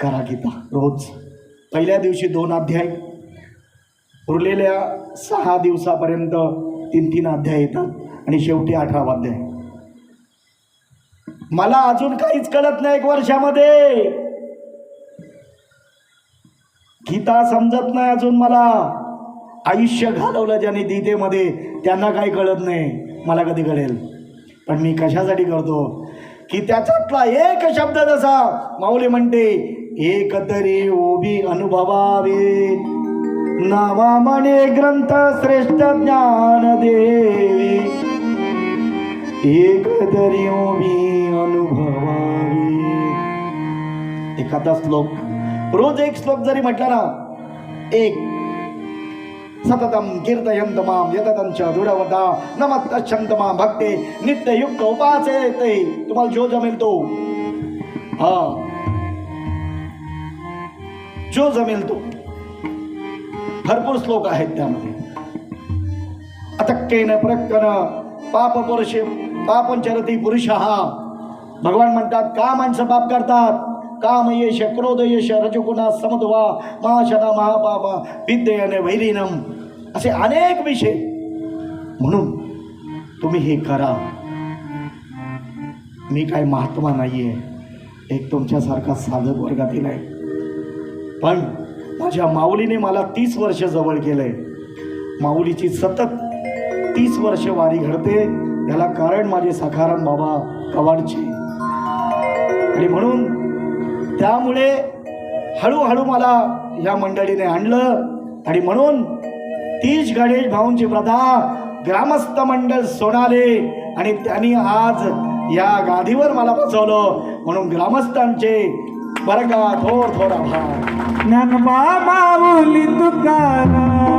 करा गीता रोज. पहिल्या दिवशी दोन अध्याय. उरलेल्या सहा दिवसापर्यंत तीन तीन अध्याय येतात आणि शेवटी अठरावा अध्याय मला अजून काहीच कळत नाही एक वर्षामध्ये. गीता समजत नाही अजून मला. आयुष्य घालवलं ज्यांनी गीतेमध्ये त्यांना काही कळत नाही. मला कधी कळेल. पण मी कशासाठी करतो? की त्याच्यातला एक शब्द जसा माऊली म्हणते एक तरी ओबी अनुभवावे. नावा म्हणे ग्रंथ श्रेष्ठ ज्ञान देवी एक तरी ओबी अनुभवावे. एखादा श्लोक. रोज एक श्लोक जरी म्हटला ना एक. सततम कीर्तयंत माम यततंच दृढवता नमत माम भक्ते नित्ययुक्त उपासे ते तुम्हाला जो जमेल तो. हा. जो जमेल तो. भरपूर श्लोक आहेत त्यामध्ये. अतक्केन प्रक्कन पाप पुरुषे पापंचरती पुरुष. हा भगवान म्हणतात का माणसं पाप करतात. काम यश क्रोध यश रजगुणा समदवा महाशना महापापा विद्येने वैरिनम असे अनेक विषय. म्हणून तुम्ही हे करा. मी काय महात्मा नाहीये. एक तुमच्यासारखा साधक वर्गातील आहे. पण माझ्या माऊलीने मला तीस वर्ष जवळ केलंय. माऊलीची सतत तीस वर्ष वारी घडते त्याला कारण माझे सखाराम बाबा कवाडचे. आणि म्हणून त्यामुळे हळूहळू मला या मंडळीने आणलं आणि म्हणून तीज गणेश भाऊंची प्रथा ग्रामस्थ मंडळ सोनाले आणि त्यांनी आज या गादीवर मला बसवलं. म्हणून ग्रामस्थांचे बरं का? थोर थोर आभार. ज्ञानबा माऊली तुकाराम